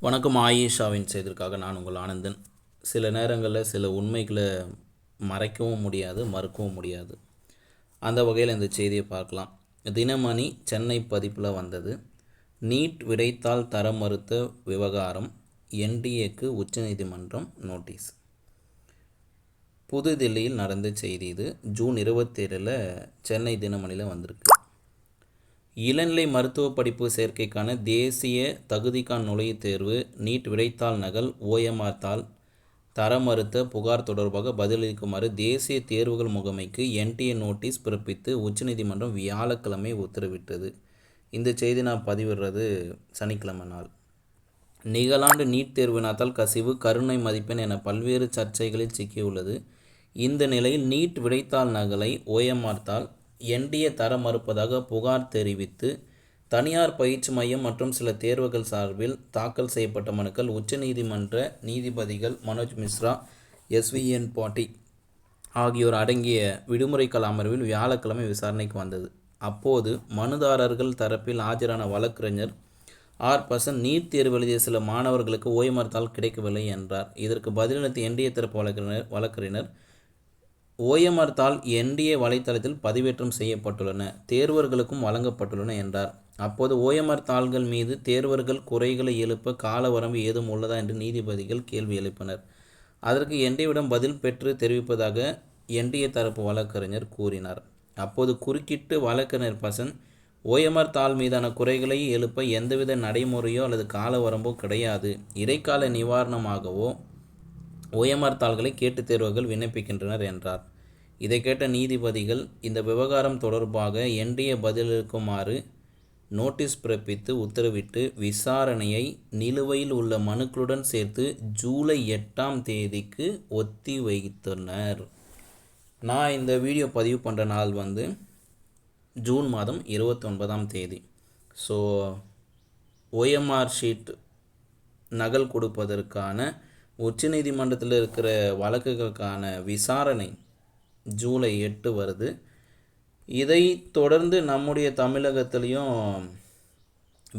வணக்கம் ஆயிஷாவின் செய்திற்காக நான் உங்கள் ஆனந்தன். சில நேரங்களில் சில உண்மைகளை மறைக்கவும் முடியாது மறுக்கவும் முடியாது. அந்த வகையில் இந்த செய்தியை பார்க்கலாம். தினமணி சென்னை பதிப்பில் வந்தது நீட் விடைத்தாள் தர மறுத்த விவகாரம் என்டிஏக்கு உச்சநீதிமன்றம் நோட்டீஸ். புதுதில்லியில் நடந்த செய்தி இது. ஜூன் இருபத்தேழில் சென்னை தினமணியில் வந்திருக்கு. இளநிலை மருத்துவ படிப்பு சேர்க்கைக்கான தேசிய தகுதிக்கான நுழைவுத் தேர்வு நீட் விடைத்தாள் நகல் ஓஎம்ஆர் தாள் தர மறுத்த புகார் தொடர்பாக பதிலளிக்குமாறு தேசிய தேர்வுகள் முகமைக்கு என்டிஏ நோட்டீஸ் பிறப்பித்து உச்சநீதிமன்றம் வியாழக்கிழமை உத்தரவிட்டது. இந்த செய்தி நான் பதிவிடுறது சனிக்கிழமை நாள். நிகழாண்டு நீட் தேர்வு வினாத்தால் கசிவு கருணை மதிப்பெண் என பல்வேறு சர்ச்சைகளில் சிக்கியுள்ளது. இந்த நிலையில் நீட் விடைத்தாள் நகலை ஓஎம்ஆர் தாள் என்டிஏ தர மறுப்பதாக புகார் தெரிவித்து தனியார் பயிற்சி மையம் மற்றும் சில தேர்வுகள் சார்பில் தாக்கல் செய்யப்பட்ட மனுக்கள் உச்சநீதிமன்ற நீதிபதிகள் மனோஜ் மிஸ்ரா எஸ்விஎன் பாட்டி ஆகியோர் அடங்கிய விடுமுறைக்கால அமர்வில் வியாழக்கிழமை விசாரணைக்கு வந்தது. அப்போது மனுதாரர்கள் தரப்பில் ஆஜரான வழக்கறிஞர் ஆர். பசன் நீட் தேர்வு எழுதிய சில மாணவர்களுக்கு ஓய்வு மறுத்தால் கிடைக்கவில்லை என்றார். இதற்கு பதிலளித்த என்டிஏ தரப்பு வழக்கறிஞர் வழக்கறிஞர் ஓஎம்ஆர் தாள் என்டிஏ வலைத்தளத்தில் பதிவேற்றம் செய்யப்பட்டுள்ளன. தேர்வர்களுக்கும் வழங்கப்பட்டுள்ளன என்றார். அப்போது ஓஎம்ஆர் தாள்கள் மீது தேர்வர்கள் குறைகளை எழுப்ப கால வரம்பு ஏதும் உள்ளதா என்று நீதிபதிகள் கேள்வி எழுப்பினர். அதற்கு என்டிஏவிடம் பதில் பெற்று தெரிவிப்பதாக என்டிஏ தரப்பு வழக்கறிஞர் கூறினார். அப்போது குறுக்கிட்டு வழக்கறிஞர் பசன் ஓஎம்ஆர் தாள் மீதான குறைகளை எழுப்ப எந்தவித நடைமுறையோ அல்லது கால வரம்போ கிடையாது. இடைக்கால நிவாரணமாகவோ ஓஎம்ஆர் தாள்களை கேட்டு தேர்வுகள் விண்ணப்பிக்கின்றனர் என்றார். இதை கேட்ட நீதிபதிகள் இந்த விவகாரம் தொடர்பாக என்டிஏ பதிலளிக்குமாறு நோட்டீஸ் பிறப்பித்து உத்தரவிட்டு விசாரணையை நிலுவையில் உள்ள மனுக்களுடன் சேர்த்து ஜூலை எட்டாம் தேதிக்கு ஒத்தி வைத்தனர். நான் இந்த வீடியோ பதிவு பண்ணுற நாள் வந்து ஜூன் மாதம் இருபத்தொன்பதாம் தேதி. ஸோ ஓஎம்ஆர் ஷீட் நகல் கொடுப்பதற்கான உச்சநீதிமன்றத்தில் இருக்கிற வழக்குகளுக்கான விசாரணை ஜூலை எட்டு வருது. இதை தொடர்ந்து நம்முடைய தமிழகத்துலேயும்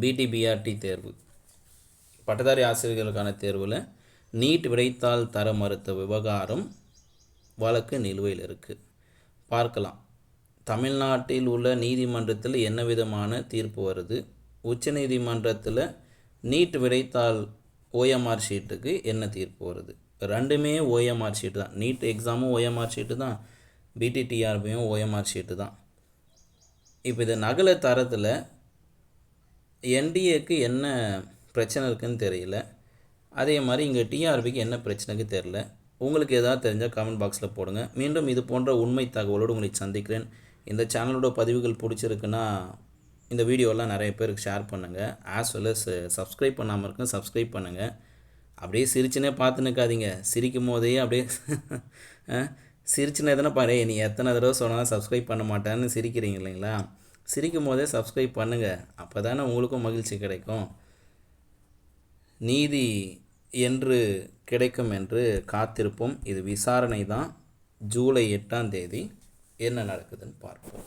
பிடிபிஆர்டி தேர்வு பட்டதாரி ஆசிரியர்களுக்கான தேர்வில் நீட் விடைத்தாள் தர மறுத்த விவகாரம் வழக்கு நிலுவையில் இருக்குது பார்க்கலாம். தமிழ்நாட்டில் உள்ள நீதிமன்றத்தில் என்ன விதமான தீர்ப்பு வருது? உச்சநீதிமன்றத்தில் நீட் விடைத்தாள் ஓஎம்ஆர் ஷீட்டுக்கு என்ன தீர்ப்பு வருது? ரெண்டுமே ஓஎம்ஆர் ஷீட்டு தான். நீட் எக்ஸாமும் ஓஎம்ஆர் ஷீட்டு தான். பிடிடிஆர்பியும் ஓஎம்ஆர் ஷீட்டு தான். இப்போ இதை நகலை தரத்தில் என்டிஏக்கு என்ன பிரச்சனை இருக்குதுன்னு தெரியல. அதே மாதிரி இங்கே டிஆர்பிக்கு என்ன பிரச்சனைக்கு தெரில உங்களுக்கு எதாவது தெரிஞ்சால் கமெண்ட் பாக்ஸில் போடுங்க. மீண்டும் இது போன்ற உண்மை தகவலோடு உங்களை சந்திக்கிறேன். இந்த சேனலோட பதிவுகள் பிடிச்சிருக்குன்னா இந்த வீடியோலாம் நிறைய பேருக்கு ஷேர் பண்ணுங்கள் ஆஸ் வெல் அஸ் சப்ஸ்கிரைப் பண்ணாமல் இருக்கும் சப்ஸ்கிரைப் பண்ணுங்கள் அப்படியே சிரிச்சுனே பார்த்து நிற்காதீங்க சிரிக்கும் போதே அப்படியே சிரிச்சுனே தானே பாரு. நீ எத்தனை தடவை சொன்னாலும் சப்ஸ்கிரைப் பண்ண மாட்டேன்னு சிரிக்கிறீங்க இல்லைங்களா? சிரிக்கும் போதே சப்ஸ்கிரைப் பண்ணுங்கள் அப்போ தானே உங்களுக்கும் மகிழ்ச்சி கிடைக்கும். நீதி என்று கிடைக்கும் என்று காத்திருப்போம். இது விசாரணை தான் ஜூலை எட்டாம் தேதி என்ன நடக்குதுன்னு பார்ப்போம்.